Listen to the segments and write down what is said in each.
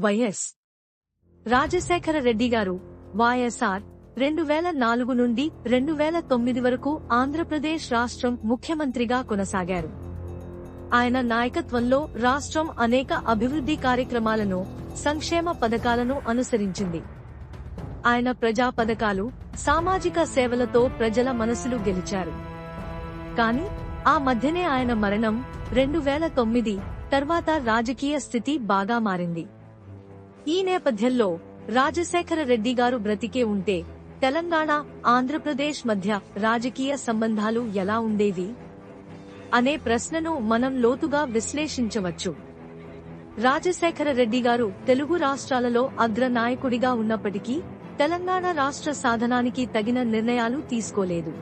YS Rajasekhara Reddy గారు వైఎస్ఆర్ రెండు వేల నాలుగు నుండి రెండు వేల తొమ్మిది వరకు ఆంధ్రప్రదేశ్ రాష్ట్రం ముఖ్యమంత్రిగా కొనసాగారు. ఆయన నాయకత్వంలో రాష్ట్రం అనేక అభివృద్ధి కార్యక్రమాలను సంక్షేమ పథకాలను అనుసరించింది. ఆయన ప్రజా పథకాలు సామాజిక సేవలతో ప్రజల మనసులు గెలిచారు. కాని ఆ మధ్యనే ఆయన మరణం రెండు వేల తొమ్మిది తర్వాత రాజకీయ స్థితి బాగా మారింది. ఈ నేపథ్యంలో రాజశేఖర రెడ్డి గారు బ్రతికే ఉంటే తెలంగాణ ఆంధ్రప్రదేశ్ మధ్య రాజకీయ సంబంధాలు ఎలా ఉండేవి? అనే ప్రశ్నను మనం లోతుగా విశ్లేషించవచ్చు. రాజశేఖర రెడ్డి గారు తెలుగు రాష్ట్రాలలో అగ్ర నాయకుడిగా ఉన్నప్పటికీ తెలంగాణ రాష్ట్ర సాధనానికి తగిన నిర్ణయాలు తీసుకోలేదు.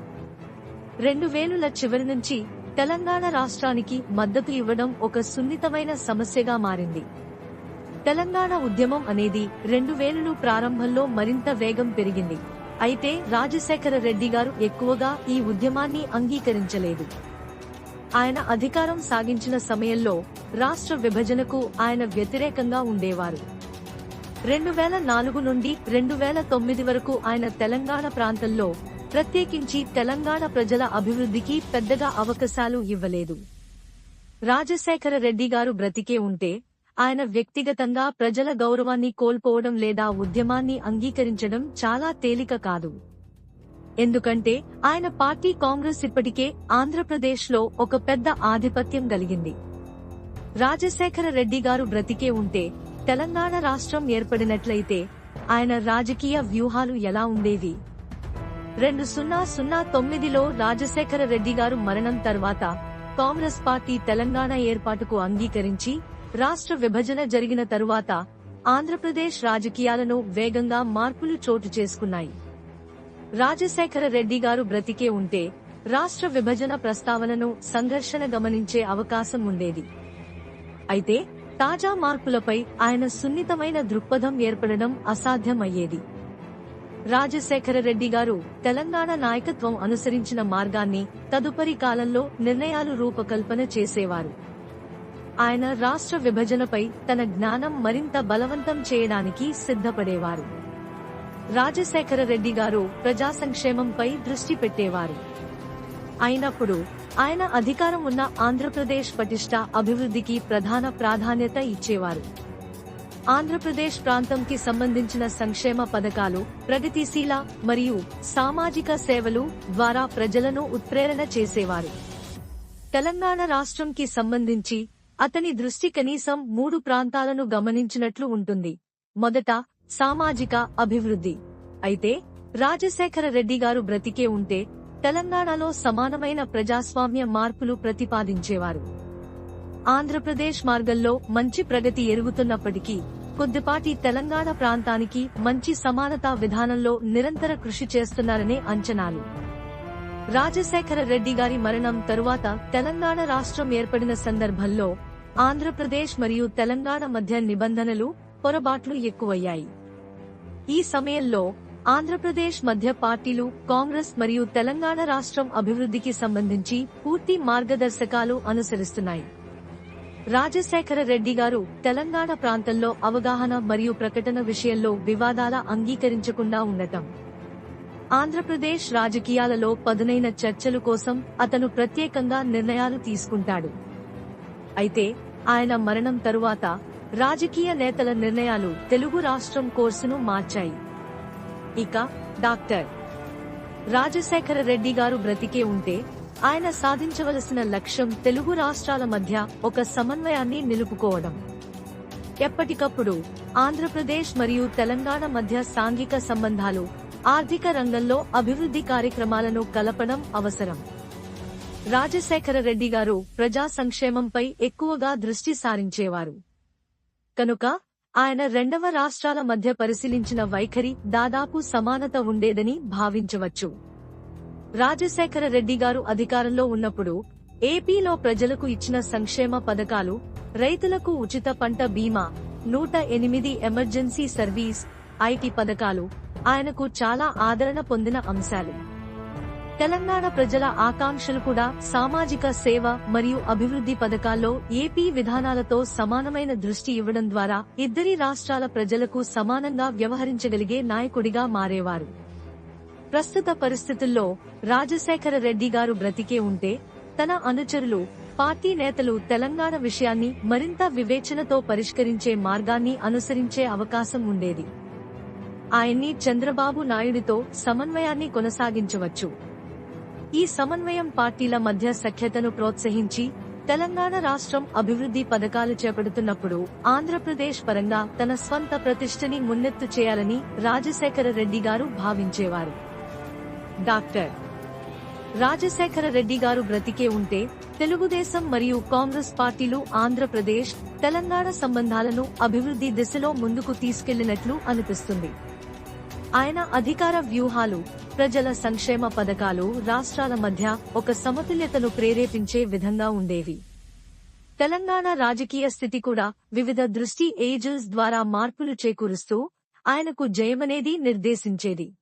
రెండు వేలుల చివరి నుంచి తెలంగాణ రాష్ట్రానికి మద్దతు ఇవ్వడం ఒక సున్నితమైన సమస్యగా మారింది. తెలంగాణ ఉద్యమం అనేది రెండు వేలను ప్రారంభంలో మరింత వేగం పెరిగింది. అయితే రాజశేఖర రెడ్డి గారు ఎక్కువగా ఈ ఉద్యమాన్ని అంగీకరించలేదు. ఆయన అధికారం సాగించిన సమయంలో రాష్ట్ర విభజనకు ఆయన వ్యతిరేకంగా ఉండేవారు. రెండు వేల నాలుగు నుండి రెండు వేల తొమ్మిది వరకు ఆయన తెలంగాణ ప్రాంతంలో ప్రత్యేకించి తెలంగాణ ప్రజల అభివృద్ధికి పెద్దగా అవకాశాలు ఇవ్వలేదు. రాజశేఖర రెడ్డి గారు బ్రతికే ఉంటే ఆయన వ్యక్తిగతంగా ప్రజల గౌరవాన్ని కోల్పోవడం లేదా ఉద్యమాన్ని అంగీకరించడం చాలా తేలిక కాదు. ఎందుకంటే ఆయన పార్టీ కాంగ్రెస్ ఇప్పటికే ఆంధ్రప్రదేశ్లో ఒక పెద్ద ఆధిపత్యం కలిగింది. రాజశేఖర రెడ్డి గారు బ్రతికే ఉంటే తెలంగాణ రాష్ట్రం ఏర్పడినట్లయితే ఆయన రాజకీయ వ్యూహాలు ఎలా ఉండేవి? రెండు సున్నా సున్నా తొమ్మిదిలో రాజశేఖర రెడ్డి గారు మరణం తర్వాత కాంగ్రెస్ పార్టీ తెలంగాణ ఏర్పాటుకు అంగీకరించి రాష్ట్ర విభజన జరిగిన తరువాత ఆంధ్రప్రదేశ్ రాజకీయాలను వేగంగా మార్పులు చోటు చేసుకున్నాయి. రాజశేఖర రెడ్డి గారు బ్రతికే ఉంటే రాష్ట్ర విభజన ప్రస్తావనను సంఘర్షణ గమనించే అవకాశం ఉండేది. అయితే తాజా మార్పులపై ఆయన సున్నితమైన దృక్పథం ఏర్పడడం అసాధ్యమయ్యేది. రాజశేఖర రెడ్డి గారు తెలంగాణ నాయకత్వం అనుసరించిన మార్గాన్ని తదుపరి కాలంలో నిర్ణయాలు రూపకల్పన చేసేవారు. ఆయన రాష్ట్ర విభజనపై తన జ్ఞానం మరింత బలవంతం చేయడానికి సిద్ధపడేవారు. రాజశేఖర రెడ్డి గారు ప్రజా సంక్షేమంపై దృష్టి పెట్టేవారు. అయినప్పుడు ఆయన అధికారం ఉన్న ఆంధ్రప్రదేశ్ పటిష్ట అభివృద్ధికి ప్రధాన ప్రాధాన్యత ఇచ్చేవారు. ఆంధ్రప్రదేశ్ ప్రాంతంకి సంబంధించిన సంక్షేమ పథకాలు ప్రగతిశీల మరియు సామాజిక సేవలు ద్వారా ప్రజలను ఉత్ప్రేరణ చేసేవారు. తెలంగాణ రాష్ట్రంకి సంబంధించి అతని దృష్టి కనీసం మూడు ప్రాంతాలను గమనించినట్లు ఉంటుంది. మొదట సామాజిక అభివృద్ధి. అయితే రాజశేఖర రెడ్డి గారు బ్రతికే ఉంటే తెలంగాణలో సమానమైన ప్రజాస్వామ్య మార్పులు ప్రతిపాదించేవారు. ఆంధ్రప్రదేశ్ మార్గంలో మంచి ప్రగతి ఎరుగుతున్నప్పటికీ కొద్దిపాటి తెలంగాణ ప్రాంతానికి మంచి సమానతా విధానంలో నిరంతర కృషి చేస్తున్నారనే అంచనాలు. రాజశేఖర రెడ్డి గారి మరణం తరువాత తెలంగాణ రాష్ట్రం ఏర్పడిన సందర్భంలో ఆంధ్రప్రదేశ్ మరియు తెలంగాణ మధ్య నిబంధనలు పొరబాట్లు ఎక్కువయ్యాయి. ఈ సమయంలో ఆంధ్రప్రదేశ్ మధ్య పార్టీలు కాంగ్రెస్ మరియు తెలంగాణ రాష్ట్రం అభివృద్ధికి సంబంధించి పూర్తి మార్గదర్శకాలు అనుసరిస్తున్నాయి. రాజశేఖర రెడ్డి గారు తెలంగాణ ప్రాంతంలో అవగాహన మరియు ప్రకటన విషయంలో వివాదాల అంగీకరించకుండా ఉండటం. ఆంధ్రప్రదేశ్ రాజకీయాలలో పదునైన చర్చలు కోసం అతను ప్రత్యేకంగా నిర్ణయాలు తీసుకుంటాడు. అయితే ఆయన మరణం తరువాత రాజకీయ నేతల నిర్ణయాలు తెలుగు రాష్ట్రం కోర్సును మార్చాయి. ఇక డాక్టర్ రాజశేఖర రెడ్డి గారు బ్రతికే ఉంటే ఆయన సాధించవలసిన లక్ష్యం తెలుగు రాష్ట్రాల మధ్య ఒక సమన్వయాన్ని నిలుపుకోవడం. ఎప్పటికప్పుడు ఆంధ్రప్రదేశ్ మరియు తెలంగాణ మధ్య సాంఘిక సంబంధాలు ఆర్థిక రంగంలో అభివృద్ధి కార్యక్రమాలను కలపడం అవసరం. రాజశేఖర రెడ్డి గారు ప్రజా సంక్షేమంపై ఎక్కువగా దృష్టి సారించేవారు. కనుక ఆయన రెండవ రాష్ట్రాల మధ్య పరిశీలించిన వైఖరి దాదాపు సమానత ఉండేదని భావించవచ్చు. రాజశేఖర రెడ్డి గారు అధికారంలో ఉన్నప్పుడు ఏపీలో ప్రజలకు ఇచ్చిన సంక్షేమ పథకాలు రైతులకు ఉచిత పంట బీమా నూట ఎనిమిది ఎమర్జెన్సీ సర్వీస్ ఐటీ పథకాలు ఆయనకు చాలా ఆదరణ పొందిన అంశాలు. తెలంగాణ ప్రజల ఆకాంక్షలు కూడా సామాజిక సేవ మరియు అభివృద్ధి పథకాల్లో ఏపీ విధానాలతో సమానమైన దృష్టి ఇవ్వడం ద్వారా ఇద్దరి రాష్ట్రాల ప్రజలకు సమానంగా వ్యవహరించగలిగే నాయకుడిగా మారేవారు. ప్రస్తుత పరిస్థితుల్లో రాజశేఖర రెడ్డి గారు బ్రతికే ఉంటే తన అనుచరులు పార్టీ నేతలు తెలంగాణ విషయాన్ని మరింత వివేచనతో పరిష్కరించే మార్గాన్ని అనుసరించే అవకాశం ఉండేది. ఆయన్ని చంద్రబాబు నాయుడితో సమన్వయాన్ని కొనసాగించవచ్చు. ఈ సమన్వయం పార్టీల మధ్య సఖ్యతను ప్రోత్సహించి తెలంగాణ రాష్ట్రం అభివృద్ధి పథకాలు చేపడుతున్నప్పుడు ఆంధ్రప్రదేశ్ పరంగా తన స్వంత ప్రతిష్టని మున్నెత్తు చేయాలని రాజశేఖర రెడ్డి గారు భావించేవారు. డాక్టర్ రాజశేఖర రెడ్డి గారు బ్రతికే ఉంటే తెలుగుదేశం మరియు కాంగ్రెస్ పార్టీలు ఆంధ్రప్రదేశ్ తెలంగాణ సంబంధాలను అభివృద్ధి దిశలో ముందుకు తీసుకెళ్ళినట్లు అనిపిస్తుంది. ఆయన అధికార వ్యూహాలు ప్రజల సంక్షేమ పథకాలు రాష్ట్రాల మధ్య ఒక సమతుల్యతను ప్రేరేపించే విధంగా ఉండేవి. తెలంగాణ రాజకీయ స్థితి కూడా వివిధ దృష్టి ఏజెన్స్ ద్వారా మార్పులు చేకూరుస్తూ ఆయనకు జయమనేది నిర్దేశించేది.